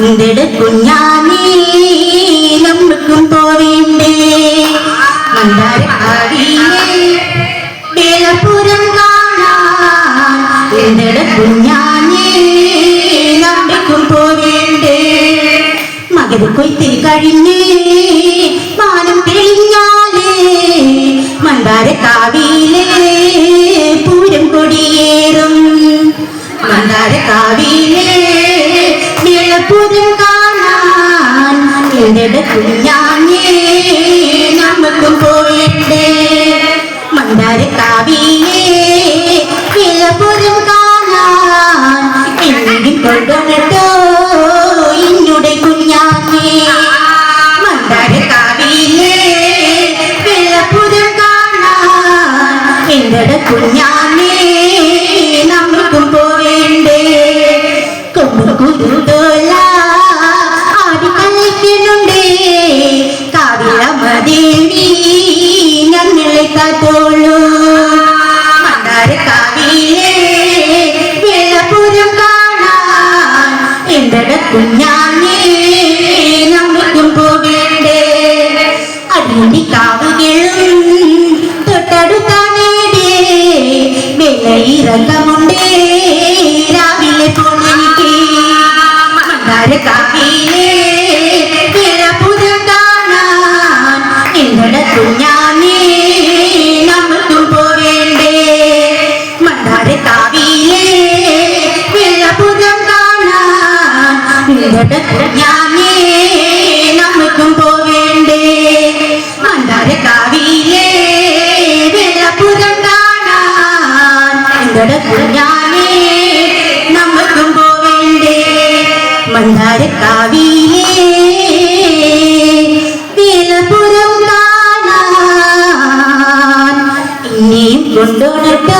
നിന്റെ കുഞ്ഞാനേ നമ്മൾക്കും പോവേണ്ടേ. വേലപുരം കാണാൻ നിന്റെ കുഞ്ഞാനേ നമ്മൾക്കും പോവേണ്ടേ. മകര കൊയ്ത്തിൽ കഴിഞ്ഞേ മാനം തെളിഞ്ഞാലേ മന്ദാരക്കാവിയിലെ പൂരം കൊടിയേറും. മന്ദാര നീളപ്പൂരം എന്റെ കുഞ്ഞാഞ്ഞേ. നമുക്കും പോയിട്ടേ കുഞ്ഞാനേ പോവേണ്ടേ കൊമ്പുകുരുതോല ആടി നമുക്കും പോവേണ്ടേ അടിയടി കാവുകളും വിലയിറക്കമുണ്ടേ രാവിലെ പോണെനിക്ക് എങ്ങളുടെ കുഞ്ഞാനേ നമുക്കും എങ്ങളുടെ കുഞ്ഞാനേ നമുക്കും പോവേണ്ടേ മന്ദാരക്കാവിയിലെ വെള്ളപ്പുരം കാണാൻ കുഞ്ഞാനേ നമുക്കും പോവേണ്ടേ മന്ദാരക്കാവിയിലെ വെള്ളപ്പുരം കാണാൻ ഇനിയും കൊണ്ടുവന്നിട്ടോ